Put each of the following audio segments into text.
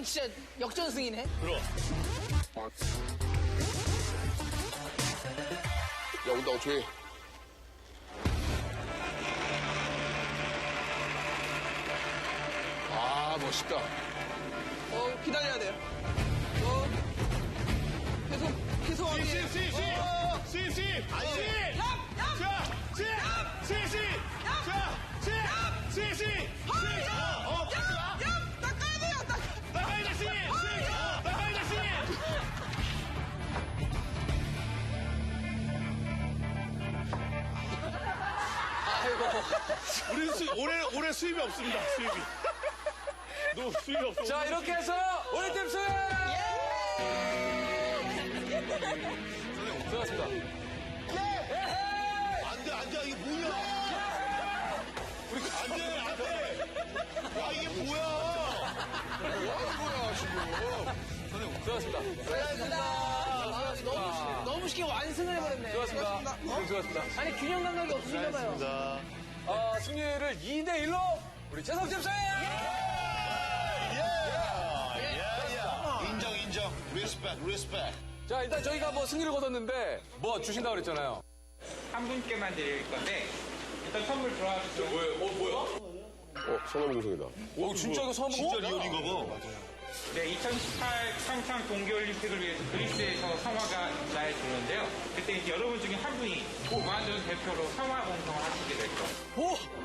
진짜 역전승이네. 그럼. 야, 온다, 조용히. 아, 멋있다. 어, 기다려야 돼요. 어, 계속, 계속 하게. 시, 시, 시! 어, 시, 시! 시! 야! 야! 자, 시! 시, 시! 자, 시! 시, 시! 수, 올해, 올해 수입이 없습니다, 수입이. 너 수입이 없어. 자, 이렇게 해서 우리 팀 승! 수고하셨습니다. 안 돼, 안 돼, 이게 뭐야? 안 돼, 안 돼. 야, 이게 뭐야? 뭐 하는 거야, 지금. 수고하셨습니다. 수고하셨습니다. 아, 너무, 쉽- 쉽게 완승을 해버렸네. 수고하셨습니다. 네, 수고하셨습니다. 아니, 균형 감각이 없으신가 봐요. 자, 어, 승리를 2대1로 우리 재석 팀 승! 인정, 인정. 리스펙, 리스펙. 자, 일단 저희가 뭐 승리를 거뒀는데 뭐 주신다고 그랬잖아요. 한 분께만 드릴 건데 일단 선물 들어와 주시죠. 뭐예요? 어, 뭐야? 어, 성남공성이다. 어, 진짜 이거 처음 진짜 본 거야? 리얼인가 봐. 네, 2018 평창 동계올림픽을 위해서 그리스에서 성화가 날 주는데요. 그때 이제 여러분 중에 한 분이 무한도전 대표로 성화 공성을 하시게 될 거예요.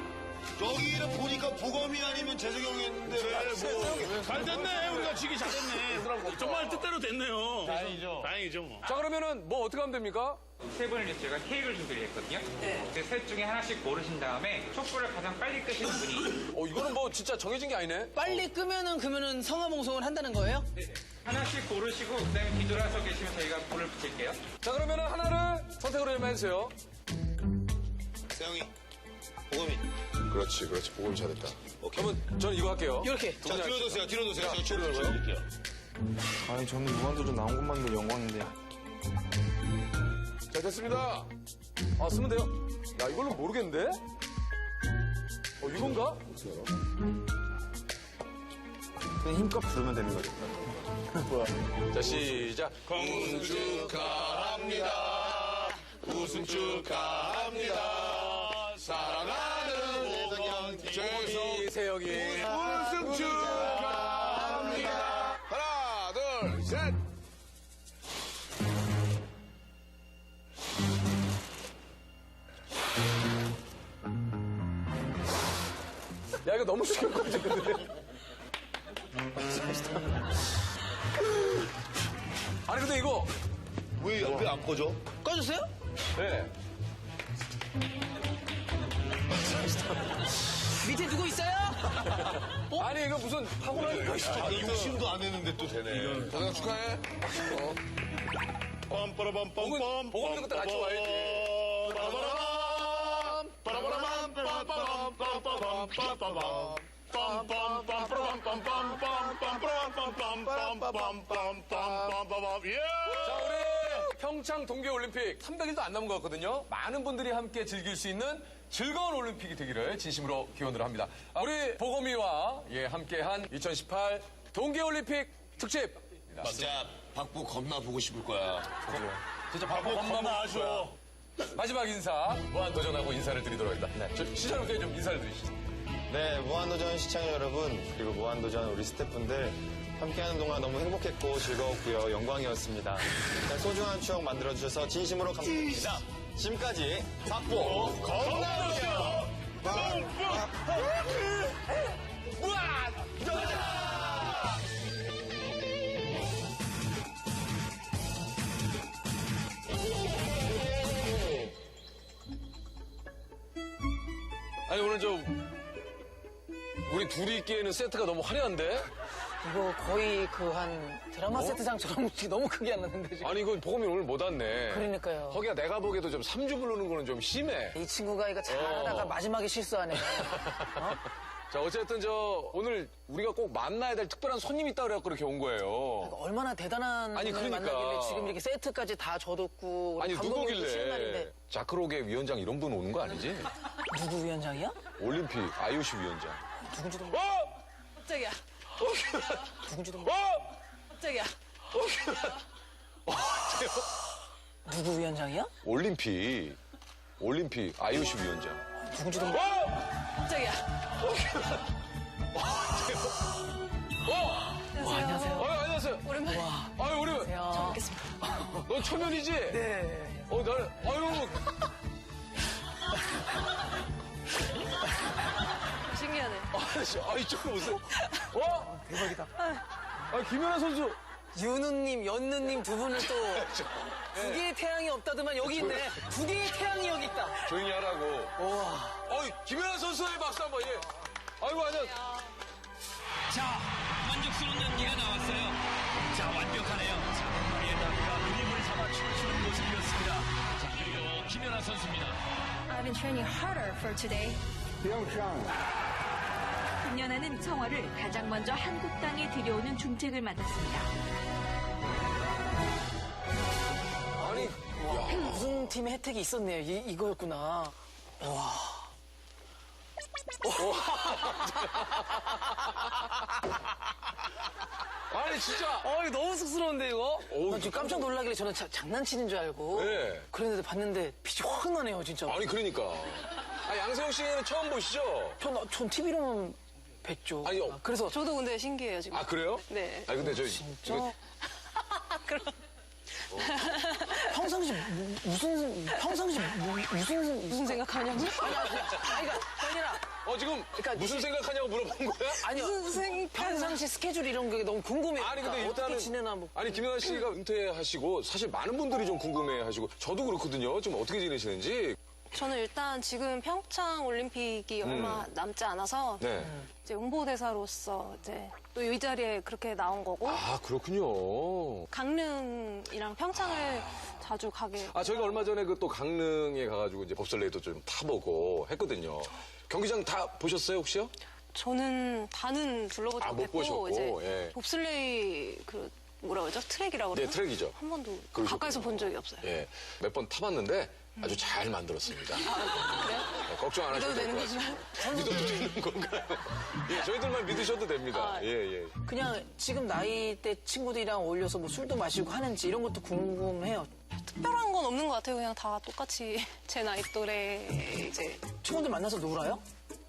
여기는 보니까 보검이 아니면 했는데. 뭐. 잘 됐네. 우리가 지기 잘했네. 정말 뜻대로 됐네요. 다행이죠. 다행이죠, 뭐. 자, 그러면은 뭐 어떻게 하면 됩니까? 세 위해서 제가 케이크를 준비를 했거든요. 네. 셋 중에 하나씩 고르신 다음에 촛불을 가장 빨리 끄시는 분이 어, 이거는 뭐 진짜 정해진 게 아니네? 빨리 끄면은, 그러면은 성화봉송을 한다는 거예요? 하나씩 고르시고 그다음에 뒤돌아서 계시면 저희가 불을 붙일게요. 자, 그러면은 하나를 선택으로 좀 해주세요. 세영이, 보검이. 그렇지, 그렇지. 보검이 잘했다. 그러면 저는 이거 할게요. 이렇게. 자, 뒤로 도세요, 뒤로 도세요. 제가 뒤로 도세요. 아니 저는 무한도전 나온 것만도 영광인데 자, 됐습니다. 아, 쓰면 돼요? 야, 이걸로 모르겠는데? 어, 이건가? 그냥 힘껏 부르면 되는 거죠 자, 시작. 우승 축하합니다. 우승 축하합니다. 사랑하는 보검 조미, 세영이. 야, 이거 너무 쉬운 거 같은데. 아니, 근데 이거. 왜 옆에 안 꺼져? 꺼주세요? 네. 밑에 누구 있어요? 아니, 이거 무슨 거 있어. 아, 욕심도 안 했는데 또 되네. 고생 축하해. 어. 빰빠라밤 보금, 보금도 그때 같이 와야지. 자, 우리 평창 동계올림픽 300일도 안 남은 것 같거든요. 많은 분들이 함께 즐길 수 있는 즐거운 올림픽이 되기를 진심으로 기원을 합니다. 아, 우리 보검이와 예, 함께한 2018 동계올림픽 특집. 진짜 박보 겁나 보고 싶을 거야. 진짜 바보 겁나 아쉬워. 마지막 인사. 무한도전하고 인사를 드리도록 하겠습니다. 저 시청자분께 좀 인사를 드리시죠. 네 무한도전 시청자 여러분 그리고 무한도전 우리 스태프분들 함께하는 동안 너무 행복했고 즐거웠고요. 영광이었습니다. 소중한 추억 만들어주셔서 진심으로 감사드립니다. 지금까지 박보 겁나 아 니 오늘 좀 우리 둘이 있기에는 세트가 너무 화려한데? 이거 거의 그 한 드라마 세트장처럼 너무 크게 해놨는데, 지금. 아니 이거 보검이 오늘 못 왔네. 그러니까요. 거기가 내가 보기에도 좀 3주 부르는 거는 좀 심해. 이 친구가 이거 잘하다가 어. 마지막에 실수하네. 자 어쨌든 저 오늘 우리가 꼭 만나야 될 특별한 손님이 있다 그래갖고 이렇게 온 거예요. 얼마나 대단한 아니, 분을 그러니까. 만나길래 지금 이렇게 세트까지 다 져뒀고 아니 감독님도 쉬는 누구길래 자크로게 위원장 이런 분 오는 거 아니지? 누구 위원장이야? 올림픽 IOC 위원장. 누군지도 모르 어? 갑자기야. 누군지도 모르 어? 깜짝이야. 누구 위원장이야? 올림픽. 올림픽 IOC 위원장. 누군지도 모르 어? 깜짝이야. 어? 안녕하세요. 어, 안녕하세요. 오랜만에 아유, 우리, 처음 뵙겠습니다. 너 초면이지? 네. 어, 나는, 아유, 씨, 아, 이쪽으로 오세요. 어? 대박이다. 아, 김연아 선수. 윤우님, 연느님 두 분을 또 두 개의 태양이 없다더만 여기 있네. 두 개의 태양이 여기 있다. 조용히 하라고. 와. 어이, 김연아 선수의 박수 한 번, 예. 아이고, 안녕. 자, 만족스러운 연기가 나왔어요. 자, 완벽하네요. 자, 마리에다가 그림을 잡아 춤추는 모습이었습니다. 자, 그리고 김연아 선수입니다. I've been training harder for today. 김연아는 청어를 가장 먼저 한국 땅에 들여오는 중책을 맡았습니다. 아니, 우승팀의 혜택이 있었네요. 이, 이거였구나. 아니, 진짜. 어, 이거 너무 쑥스러운데, 이거? 어우, 난 지금 깜짝 놀라길래 저는 자- 장난치는 줄 알고. 네. 그랬는데 봤는데 빛이 확 나네요, 진짜. 아니, 그러니까. 아, 양세형 씨는 처음 보시죠? 전, 전 TV로만 뵀죠. 아니, 어. 아, 그래서 저도 근데 신기해요, 지금. 아, 그래요? 네. 아니, 근데 저. 진짜 이거 그럼 평상시 무- 무슨 평상시 무- 무슨 무슨 생각하냐고? 아니 그러니까 아니라 어, 지금 그러니까 무슨 생각하냐고 물어본 거야? 아니요 무슨 생각- 평상시 스케줄 이런 게 너무 궁금해요. 아니 근데 그러니까 일단은 어떻게 지내나 뭐 아니 김연아 씨가 은퇴하시고 사실 많은 분들이 좀 궁금해하시고 저도 그렇거든요. 좀 어떻게 지내시는지. 저는 일단 지금 평창 올림픽이 얼마 남지 않아서 네. 이제 홍보대사로서 이제 또 이 자리에 그렇게 나온 거고 아 그렇군요. 강릉이랑 평창을 자주 가게 아 저희가 얼마 전에 그 또 강릉에 가가지고 이제 법설레이도 좀 타보고 했거든요. 경기장 다 보셨어요 혹시요? 저는 다는 둘러보지 아, 못 못했고 보셨고, 이제 예. 봅슬레이 그 뭐라 그러죠 트랙이라고 네 그러나 트랙이죠. 한 번도 그러셨군요. 가까이서 본 적이 없어요. 예, 몇 번 타봤는데 아주 잘 만들었습니다. 그래요? 네, 걱정 안 하셔도 될것 되는 같습니다. 믿어도 되는 건가요? 예, 저희들만 믿으셔도 됩니다. 아. 예, 예. 그냥 지금 나이 때 친구들이랑 어울려서 뭐 술도 마시고 하는지 이런 것도 궁금해요. 특별한 건 없는 것 같아요. 그냥 다 똑같이 제 나이 또래 이제 친구들 만나서 놀아요?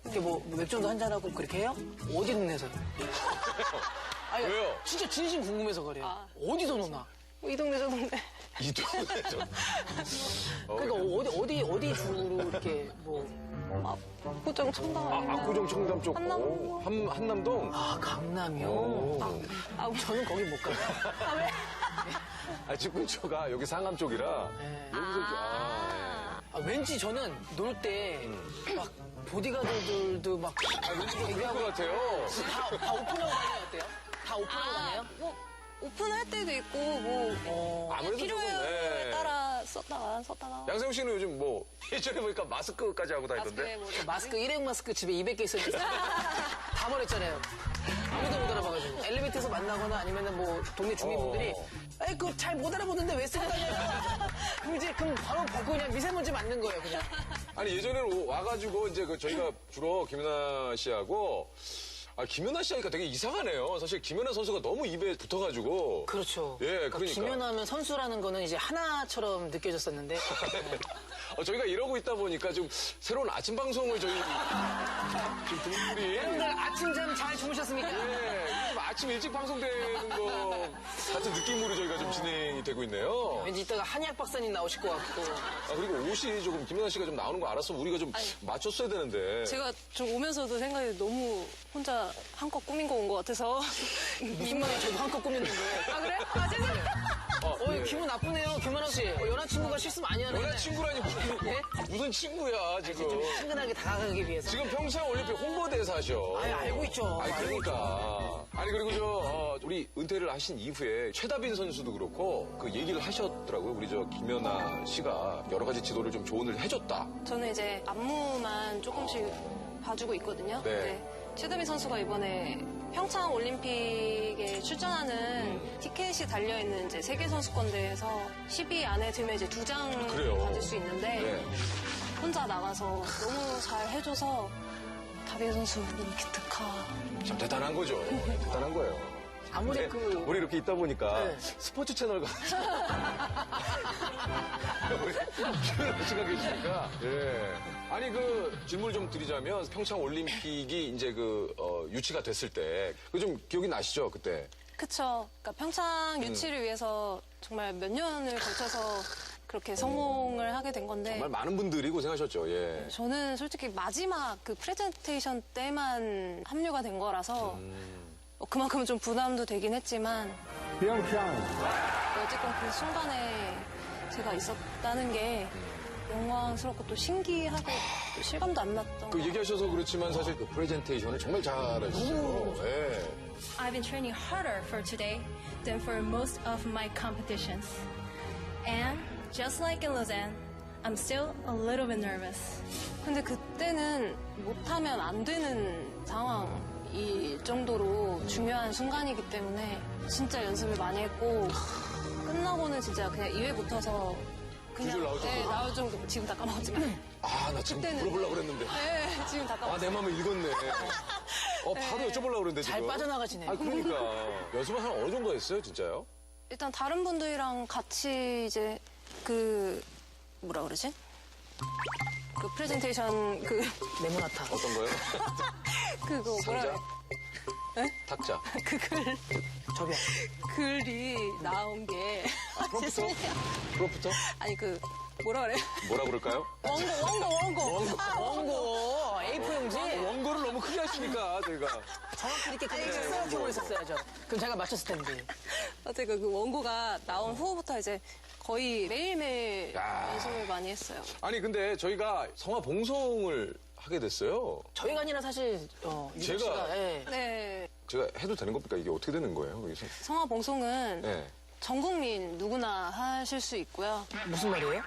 이렇게 뭐 맥주도 한잔 하고 그렇게 해요? 어디 동네에서요? 아니, 왜요? 진짜 진심 궁금해서 그래요. 아. 어디서 노나? 이 동네 저 동네 이 동네죠. 그러니까 어디 어디 어디 주로 이렇게 뭐 고정 청담 아, 아니면 압구정 청담 쪽. 한남? 오, 한, 한남동? 아, 강남이요? 오. 아, 저는 거기 못 가요. 아, 왜? 아, 집 근처가 여기 상암 쪽이라. 네. 여기서, 좀- 아, 아, 왠지 저는 놀 때 막 보디가드들도 막 아, 왠지 예. 그럴 것 얘기하고 같아요. 다, 다 오픈하고 다녀요 어때요? 다 오픈하고 다녀요? 뭐 오픈할 때도 있고 뭐 어, 아무래도 필요에 조금, 네. 따라 썼다가 안 썼다가 양세형 씨는 요즘 뭐, 예전에 보니까 마스크까지 하고 다니던데? 뭐 마스크 일회용 마스크 집에 200개 있었는데 다 버렸잖아요. 아무도 못 알아봐가지고 엘리베이터에서 만나거나 아니면은 뭐 동네 주민분들이 에이 그거 잘 못 알아보는데 왜 쓰고 다녀요? 그럼 이제 그럼 바로 벗고 그냥 미세먼지 맞는 거예요 그냥. 아니, 예전에는 오- 와가지고 이제 그 저희가 주로 김연아 씨하고 아, 김연아 씨 하니까 되게 이상하네요. 사실 김연아 선수가 너무 입에 붙어가지고. 그렇죠. 예, 그러니까. 김연하면 선수라는 거는 이제 하나처럼 느껴졌었는데 어, 저희가 이러고 있다 보니까 좀 새로운 아침 방송을 저희 지금 동물이 여러분들 아침잠 잘 주무셨습니까? 예, 좀 아침 일찍 방송되는 거 같은 느낌으로 저희가 좀 진행이 되고 있네요. 왠지 이따가 한의학 박사님 나오실 것 같고 아, 그리고 옷이 조금 김연아 씨가 좀 나오는 거 알았으면 우리가 좀 맞췄어야 되는데. 제가 좀 오면서도 생각이 너무 혼자 한껏 꾸민 거 온 것 같아서 민망해 저도 한껏 꾸몄는데 아 그래? 아 죄송해요. 어, 예, 기분 나쁘네요 김연아 씨 어, 여자친구가 실수 많이 하네 여자친구라니 무슨, 네? 무슨 친구야 지금. 좀 친근하게 다가가기 위해서 지금 평창 올림픽 홍보대사셔. 아니, 알고 있죠. 아니, 알고 그러니까. 아니, 그리고 저, 어, 우리 은퇴를 하신 이후에 최다빈 선수도 그렇고 그 얘기를 하셨더라고요. 우리 저 김연아 씨가 여러 가지 지도를 좀 조언을 해줬다. 저는 이제 안무만 조금씩 봐주고 있거든요. 네. 최다비 선수가 이번에 평창 올림픽에 출전하는 음. 티켓이 달려있는 이제 세계 선수권대회에서 10위 안에 들면 이제 두 장 그래요. 받을 수 있는데 네. 혼자 나가서 너무 잘 해줘서 다비드 선수, 니키트카. 참 대단한 거죠. 대단한 거예요. 아무리 근데 그 우리 이렇게 있다 보니까 네. 스포츠 채널 가 우리 김연아 씨가 계시니까 예. 아니 그 질문을 좀 드리자면 평창 올림픽이 이제 그 어, 유치가 됐을 때 그 좀 기억이 나시죠 그때 그쵸. 그러니까 평창 유치를 위해서 정말 몇 년을 걸쳐서 그렇게 성공을 하게 된 건데. 정말 많은 분들이 고생하셨죠. 예. 저는 솔직히 마지막 그 프레젠테이션 때만 합류가 된 거라서 어, 그만큼 좀 부담도 되긴 했지만 어쨌건 그 순간에 제가 있었다는 게 영광스럽고 또 신기하고 또 실감도 안 났던 그거 얘기하셔서 그렇지만 사실 그 프레젠테이션을 정말 잘하시죠. 예. I've been training harder for today than for most of my competitions. And just like in Lausanne, I'm still a little bit nervous. 근데 그때는 못하면 안 되는 상황 일 정도로 중요한 순간이기 때문에 진짜 연습을 많이 했고 끝나고는 진짜 그냥 2회 붙어서 그냥 나올 네? 나올 정도 지금 다 까먹었지만 아, 나 지금 그때는- 물어보려고 그랬는데. 네, 지금 다 아, 까먹었어요. 내 마음을 읽었네. 어, 바로 여쭤보려고 그랬는데, 잘 지금. 빠져나가시네. 아, 그러니까. 연습을 한 어느 정도 했어요, 진짜요? 일단 다른 분들이랑 같이 이제 그 뭐라 그러지? 그 프레젠테이션 그 네모나타. 어떤 거요? 그거 뭐라 상자? 그래? 탁자. 그글 접이야. 글이 나온 게 프로프터? 프로프터? 아니 그 뭐라 그래? 뭐라 그럴까요? 원고 원고 원고 아, 원고 A4 용지. 원고를 너무 크게 하시니까, 저희가. 정확히 이렇게 그냥 생각해 보셨어야죠. 그럼 제가 맞췄을 텐데. 어쨌든 그 원고가 나온 후부터 이제 거의 매일매일 야. 연습을 많이 했어요. 아니, 근데 저희가 성화 봉송을 하게 됐어요. 저희가 아니라 사실 어, 제가- 씨가 예. 네. 제가 해도 되는 겁니까? 이게 어떻게 되는 거예요, 거기서? 성화 봉송은 네. 전 국민 누구나 하실 수 있고요. 무슨 말이에요?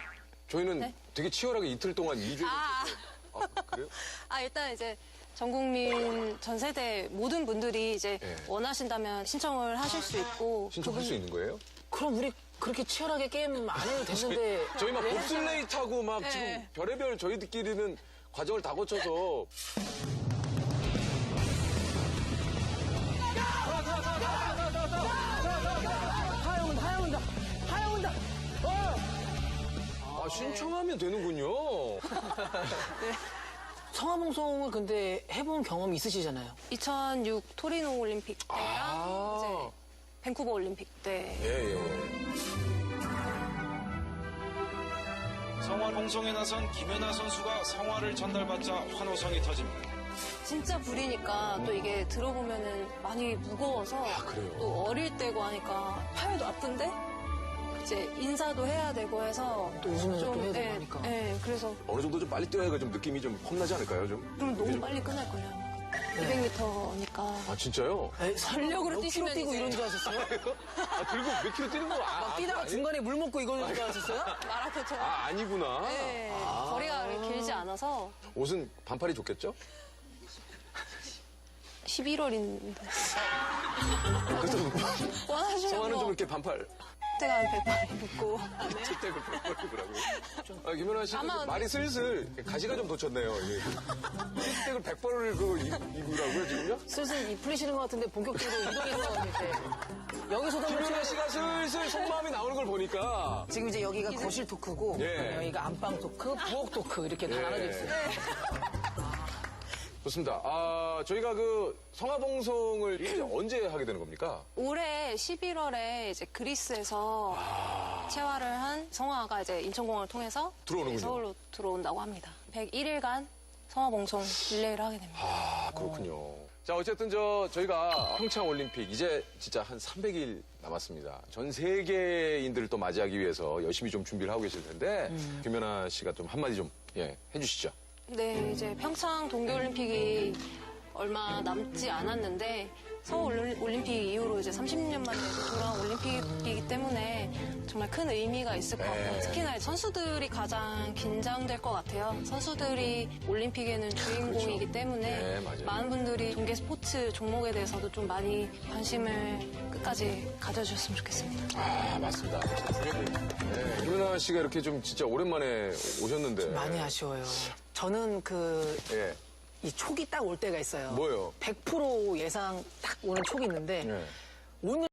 저희는 네? 되게 치열하게 이틀 동안 2주. 아, 아, 그래요? 아 일단 이제 전 국민 전 세대 모든 분들이 이제 예. 원하신다면 신청을 하실 수 있고 신청할 수 있는 거예요? 그럼 우리 그렇게 치열하게 게임 안 해도 되는데 저희 막왜 봅슬레이 타고 막 네. 지금 별의별 저희들끼리는 과정을 다 거쳐서 하영은다 하영은다 하영은다 아, 신청하면 되는군요. 성화봉송을 근데 해본 경험이 있으시잖아요. 2006 토리노 올림픽 때랑 아. 이제 밴쿠버 올림픽 때 예, 예. 성화 봉송에 나선 김연아 선수가 성화를 전달받자 환호성이 터집니다. 진짜 불이니까 또 이게 들어보면은 많이 무거워서 아, 그래요? 또 어릴 때고 하니까 팔도 아픈데 이제 인사도 해야 되고 해서 또 웃으면서 또 해야 되고 예, 하니까. 예, 그래서 어느 정도 좀 빨리 뛰어야 좀 느낌이 좀 험나지 않을까요, 좀? 그럼 너무 빨리 끝날걸요. 200m니까 아, 진짜요? 에이, 전력으로 몇 킬로 뛰시면 뛰고 이제- 이런 줄 아셨어요? 아, 그리고 몇 킬로 뛰는 거 아, 막 아, 뛰다가 아니- 중간에 물 먹고 이거는 줄 아셨어요? 마라톤처럼 아, 아니구나. 네, 거리가 그렇게 길지 않아서 옷은 반팔이 좋겠죠? 11월인데 그래서 원하시면 성화는 좀 뭐 이렇게 반팔. 한 100발 입고 채택을 백벌이더라고요. 아, 김연아 씨 말이 슬슬 가시가 좀 돋쳤네요. 채택을 백벌을 그 입- 입으라고요, 지금요? 슬슬 이 풀리시는 것 같은데 본격적으로 운동에서 이제 여기서도 김연아 씨가 슬슬 속마음이 나오는 걸 보니까 지금 이제 여기가 거실 토크고 예. 여기가 안방 토크, 부엌 토크 이렇게 다 예. 나눠져 있어요. 좋습니다. 아, 저희가 그 성화봉송을 이제 언제 하게 되는 겁니까? 올해 11월에 이제 그리스에서 체화를 한 성화가 이제 인천공항을 통해서 들어오는군요. 서울로 들어온다고 합니다. 101일간 성화봉송 릴레이를 하게 됩니다. 아, 그렇군요. 자, 어쨌든 저 저희가 평창 올림픽 이제 진짜 한 300일 남았습니다. 전 세계인들을 또 맞이하기 위해서 열심히 좀 준비를 하고 계실 텐데 김연아 씨가 좀 한마디 좀 예, 해주시죠. 네, 이제 평창 동계올림픽이 얼마 남지 않았는데 서울 올림- 올림픽 이후로 이제 30년 만에 돌아온 올림픽이기 때문에 정말 큰 의미가 있을 것 같고 네. 특히나 선수들이 가장 긴장될 것 같아요. 선수들이 올림픽에는 주인공이기 때문에 네. 많은 분들이 동계 스포츠 종목에 대해서도 좀 많이 관심을 끝까지 가져주셨으면 좋겠습니다. 아, 맞습니다. 네, 김연아 씨가 이렇게 좀 진짜 오랜만에 오셨는데. 많이 아쉬워요. 저는 그 예. 이 촉이 딱 올 때가 있어요. 뭐요? 100% 예상 딱 오는 촉이 있는데 오늘